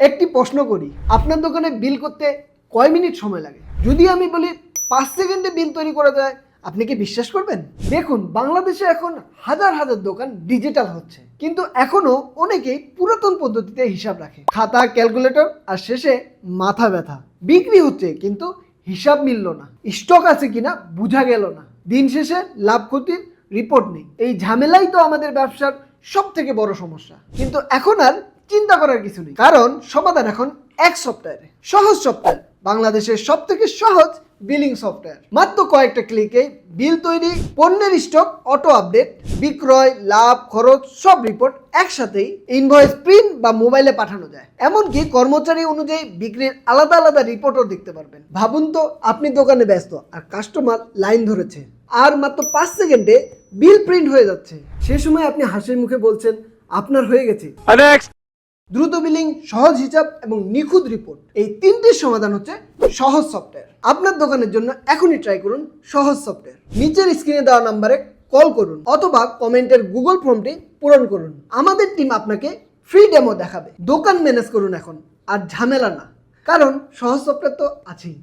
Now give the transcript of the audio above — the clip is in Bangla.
একটি প্রশ্ন করি, আপনার দোকানে বিল করতে কয় মিনিট সময় লাগে? যদি আমি বলি পাঁচ সেকেন্ডে বিল তৈরি করা যায়, আপনি কি বিশ্বাস করবেন? দেখুন, বাংলাদেশে এখন হাজার হাজার দোকান ডিজিটাল হচ্ছে, কিন্তু এখনও অনেকেই পুরাতন পদ্ধতিতে হিসাব রাখে। খাতা, ক্যালকুলেটর, আর শেষে মাথা ব্যথা। বিক্রি হচ্ছে, কিন্তু হিসাব মিলল না। স্টক আছে কিনা বোঝা গেল না। দিন শেষে লাভ ক্ষতির রিপোর্ট নেই। এই ঝামেলাই তো আমাদের ব্যবসার সব থেকে বড় সমস্যা। কিন্তু এখন আর চিন্তা করার কিছু নেই। কারণ সমাধান এখন এক সপ্তাহে সহজ সফটওয়্যার বাংলাদেশের সব থেকে সহজ বিলিং সফটওয়্যার মাত্র কয়েকটা ক্লিকে বিল তৈরি, পণ্যের স্টক অটো আপডেট বিক্রয়, লাভ, খরচ, সব রিপোর্ট একসাথেই ইনভয়েস প্রিন্ট বা মোবাইলে পাঠানো যায়। এমনকি কর্মচারী অনুযায়ী বিক্রির আলাদা আলাদা রিপোর্টও দেখতে পারবেন। ভাবুন তো, আপনি দোকানে ব্যস্ত আর কাস্টমার লাইন ধরেছে। আর মাত্র পাঁচ সেকেন্ডে বিল প্রিন্ট হয়ে যাচ্ছে। সে সময় আপনি হাসির মুখে বলছেন আপনার হয়ে গেছে। দ্রুত বিলিং সহজ হিসাব এবং নিখুঁত রিপোর্ট এই তিনটির সমাধান হচ্ছে সহজ সফটওয়্যার আপনার দোকানের জন্য এখনই ট্রাই করুন সহজ সফটওয়্যার নিচের স্ক্রিনে দেওয়া নাম্বারে কল করুন অথবা কমেন্টের গুগল ফর্মটি পূরণ করুন। আমাদের টিম আপনাকে ফ্রি ডেমো দেখাবে। দোকান ম্যানেজ করুন এখন আর ঝামেলা না। কারণ সহজ সফটওয়্যার তো আছেই।